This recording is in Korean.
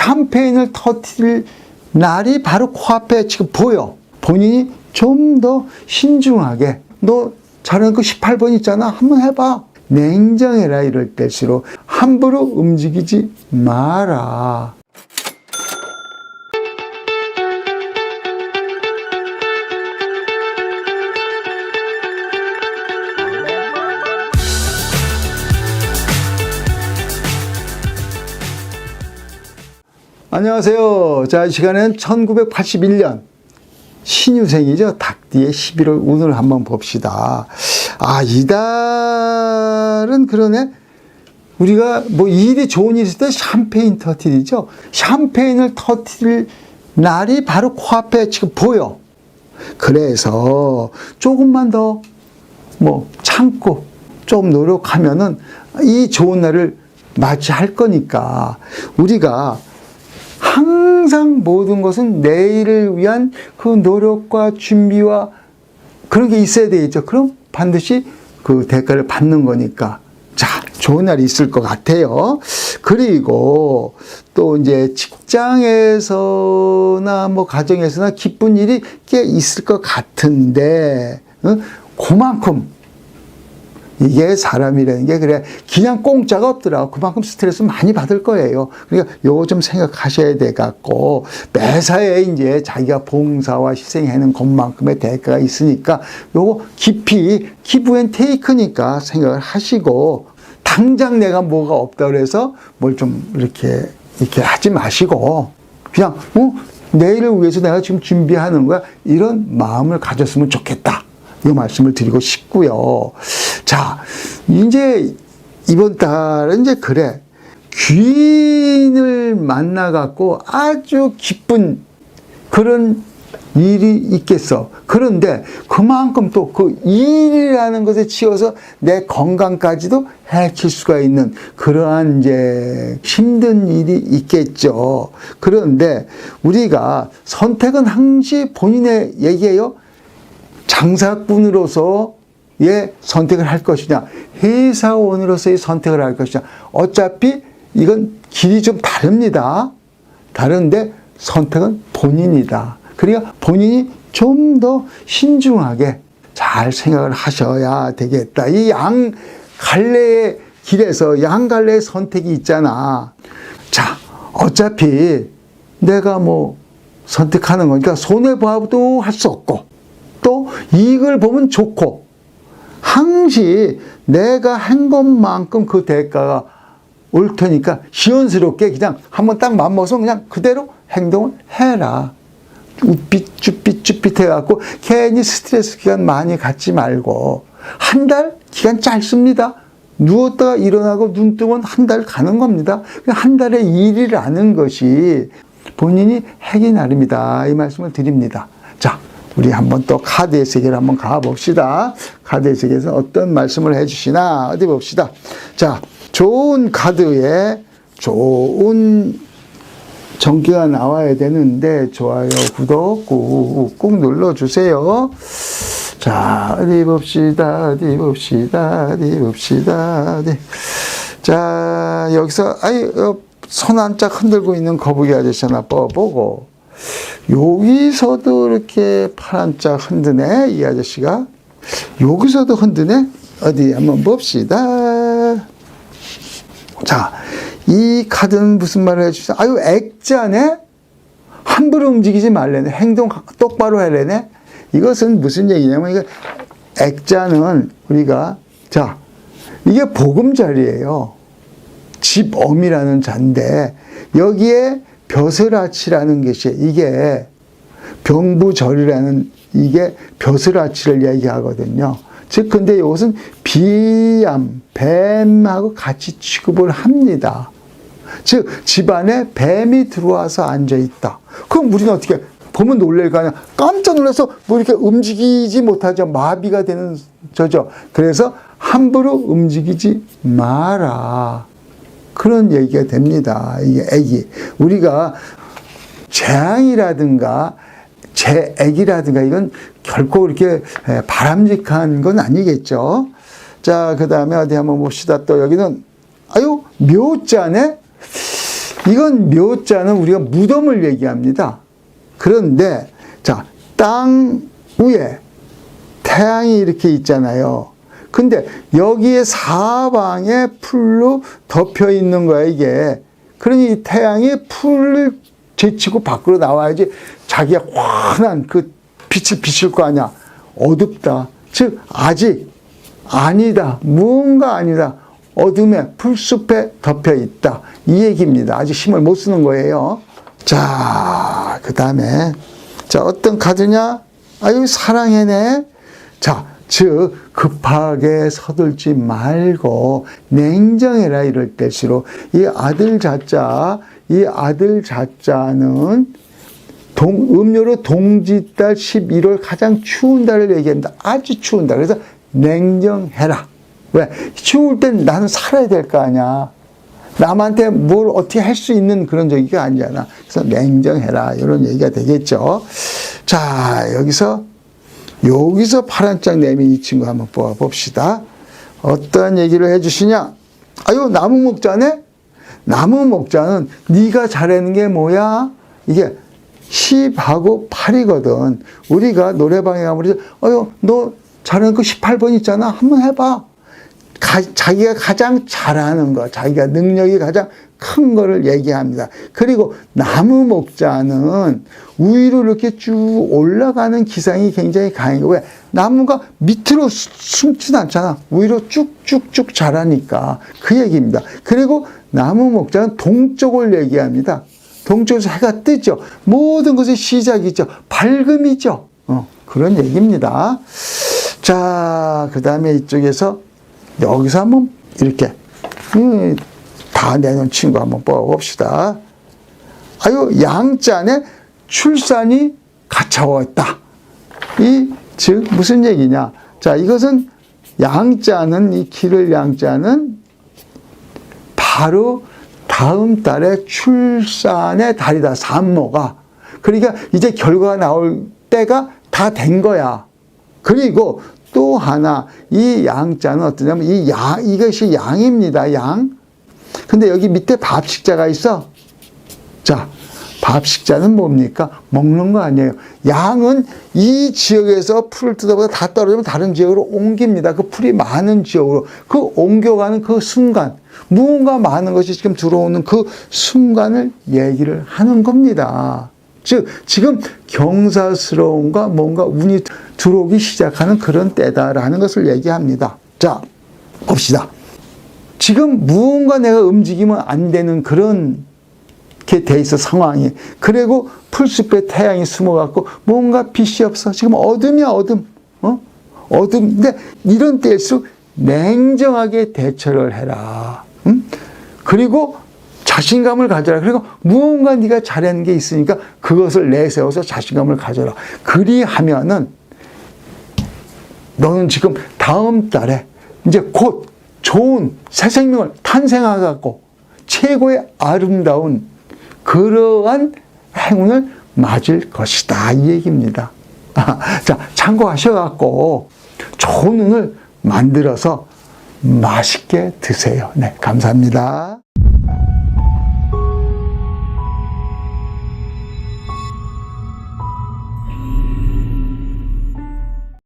샴페인을 터뜨릴 날이 바로 코앞에 지금 보여. 본인이 좀 더 신중하게 너 잘하는 그 18번 있잖아. 한번 해봐. 냉정해라 이럴 때일수록 함부로 움직이지 마라. 안녕하세요. 자, 이 시간에는 1981년 신유생이죠. 닭띠의 11월 운을 한번 봅시다. 아, 이달은 그러네. 우리가 뭐 일이 좋은 일 있을 때 샴페인 터트리죠. 샴페인을 터트릴 날이 바로 코앞에 지금 보여. 그래서 조금만 더 뭐 참고 좀 노력하면은 이 좋은 날을 맞이할 거니까 우리가 항상 모든 것은 내일을 위한 그 노력과 준비와 그런 게 있어야 되겠죠. 그럼 반드시 그 대가를 받는 거니까. 자, 좋은 날이 있을 것 같아요. 그리고 또 이제 직장에서나 뭐 가정에서나 기쁜 일이 꽤 있을 것 같은데, 어? 그만큼 이게 사람이라는 게 그래. 그냥 공짜가 없더라고. 그만큼 스트레스 많이 받을 거예요. 그러니까 요거 좀 생각하셔야 돼 갖고 매사에 이제 자기가 봉사와 희생하는 것만큼의 대가가 있으니까 요거 깊이 기부 앤 테이크니까 생각을 하시고 당장 내가 뭐가 없다 그래서 뭘 좀 이렇게 이렇게 하지 마시고 그냥 어? 내일을 위해서 내가 지금 준비하는 거야? 이런 마음을 가졌으면 좋겠다. 이 말씀을 드리고 싶고요. 자, 이제 이번 달은 이제 그래. 귀인을 만나갖고 아주 기쁜 그런 일이 있겠어. 그런데 그만큼 또 그 일이라는 것에 치여서 내 건강까지도 해칠 수가 있는 그러한 이제 힘든 일이 있겠죠. 그런데 우리가 선택은 항시 본인의 얘기예요. 장사꾼으로서 의 선택을 할 것이냐, 회사원으로서의 선택을 할 것이냐. 어차피 이건 길이 좀 다릅니다. 다른데 선택은 본인이다. 그러니까 본인이 좀 더 신중하게 잘 생각을 하셔야 되겠다. 이 양 갈래의 길에서 양 갈래의 선택이 있잖아. 자, 어차피 내가 뭐 선택하는 거니까 손해봐도 할 수 없고 또 이익을 보면 좋고 항시 내가 한 것만큼 그 대가가 올 테니까 시원스럽게 그냥 한번 딱 맘먹어서 그냥 그대로 행동을 해라. 우삐쭈삐쭈삐 해갖고 괜히 스트레스 기간 많이 갖지 말고 한 달 기간 짧습니다. 누웠다가 일어나고 눈 뜨면 한 달 가는 겁니다. 한 달의 일이라는 것이 본인이 하기 나름이다. 이 말씀을 드립니다. 자, 우리 한번 또 카드의 세계를 한번 가봅시다. 카드의 세계에서 어떤 말씀을 해주시나 어디 봅시다. 자, 좋은 카드에 좋은 전기가 나와야 되는데 좋아요, 구독 꾹 꾹 눌러주세요. 자, 어디 봅시다, 어디 봅시다, 어디 봅시다, 어디. 자, 여기서, 아이, 어, 손한 짝 흔들고 있는 거북이 아저씨 하나 뽑아보고, 여기서도 이렇게 팔한짝 흔드네, 이 아저씨가. 여기서도 흔드네? 어디 한번 봅시다. 자, 이 카드는 무슨 말을 해주세요? 아유, 액자네? 함부로 움직이지 말래네. 행동 똑바로 해래네. 이것은 무슨 얘기냐면, 이거 액자는 우리가, 자, 이게 보금자리예요. 집엄이라는 자인데, 여기에 벼슬아치라는 것이, 이게 병부절이라는 이게 벼슬아치를 얘기하거든요. 즉, 근데 이것은 비암, 뱀하고 같이 취급을 합니다. 즉, 집안에 뱀이 들어와서 앉아 있다. 그럼 우리는 어떻게, 보면 놀랄 거 아니야. 깜짝 놀라서 뭐 이렇게 움직이지 못하죠. 마비가 되는 저죠. 그래서 함부로 움직이지 마라. 그런 얘기가 됩니다. 이게 애기. 우리가 재앙이라든가 재액이라든가 이건 결코 이렇게 바람직한 건 아니겠죠. 자, 그 다음에 어디 한번 봅시다. 또 여기는, 아유, 묘자네? 이건 묘자는 우리가 무덤을 얘기합니다. 그런데 자, 땅 위에 태양이 이렇게 있잖아요. 근데 여기에 사방에 풀로 덮여 있는 거야, 이게. 그러니 이 태양이 풀을 제치고 밖으로 나와야지 자기가 환한 그 빛을 비칠 거 아니야. 어둡다. 즉, 아직 아니다. 무언가 아니다. 어둠에 풀숲에 덮여 있다. 이 얘기입니다. 아직 힘을 못 쓰는 거예요. 자, 그 다음에, 자, 어떤 카드냐? 아, 여기 사랑해네. 자, 즉, 급하게 서둘지 말고 냉정해라 이럴 때일수록 이 아들 자자, 이 아들 자자는 동, 음료로 동지달 11월 가장 추운 달을 얘기합니다. 아주 추운 달. 그래서 냉정해라. 왜? 추울 땐 나는 살아야 될 거 아니야. 남한테 뭘 어떻게 할 수 있는 그런 저기가 아니잖아. 그래서 냉정해라. 이런 얘기가 되겠죠. 자, 여기서, 여기서 파란 짝 내민 이 친구 한번 뽑아 봅시다. 어떠한 얘기를 해주시냐? 아유, 나무 목자네? 나무 목자는 네가 잘하는 게 뭐야? 이게 10하고 8이거든. 우리가 노래방에 가면, 어유, 너 잘하는 거 18번 있잖아. 한번 해봐. 가, 자기가 가장 잘하는 거, 자기가 능력이 가장 큰 거를 얘기합니다. 그리고 나무 목자는 위로 이렇게 쭉 올라가는 기상이 굉장히 강해요. 왜? 나무가 밑으로 수- 숨진 않잖아. 위로 쭉쭉쭉 자라니까. 그 얘기입니다. 그리고 나무 목자는 동쪽을 얘기합니다. 동쪽에서 해가 뜨죠. 모든 것의 시작이죠. 밝음이죠. 어, 그런 얘기입니다. 자, 그 다음에 이쪽에서 여기서 한번 이렇게 음, 다 내놓은 친구 한번 뽑아봅시다. 아유, 양짠에 출산이 가차웠다. 이, 즉, 무슨 얘기냐. 자, 이것은 양자는, 이 길을 양자는 바로 다음 달에 출산의 달이다. 산모가. 그러니까 이제 결과가 나올 때가 다 된 거야. 그리고 또 하나, 이 양자는 어떠냐면, 이 양, 이것이 양입니다. 양. 근데 여기 밑에 밥식자가 있어. 자, 밥식자는 뭡니까? 먹는 거 아니에요. 양은 이 지역에서 풀을 뜯어보다 다 떨어지면 다른 지역으로 옮깁니다. 그 풀이 많은 지역으로. 그 옮겨가는 그 순간, 무언가 많은 것이 지금 들어오는 그 순간을 얘기를 하는 겁니다. 즉, 지금 경사스러움과 뭔가 운이 들어오기 시작하는 그런 때다라는 것을 얘기합니다. 자, 봅시다. 지금 무언가 내가 움직이면 안 되는 그런 게 돼 있어 상황이. 그리고 풀숲에 태양이 숨어갖고 뭔가 빛이 없어. 지금 어둠이야 어둠. 어? 어둠. 근데 이런 때일수록 냉정하게 대처를 해라. 응? 그리고 자신감을 가져라. 그리고 무언가 네가 잘하는 게 있으니까 그것을 내세워서 자신감을 가져라. 그리하면은 너는 지금 다음 달에 이제 곧 좋은 새 생명을 탄생하갖고 최고의 아름다운 그러한 행운을 맞을 것이다. 이 얘기입니다. 자, 참고하셔갖고 좋은 운을 만들어서 맛있게 드세요. 네, 감사합니다.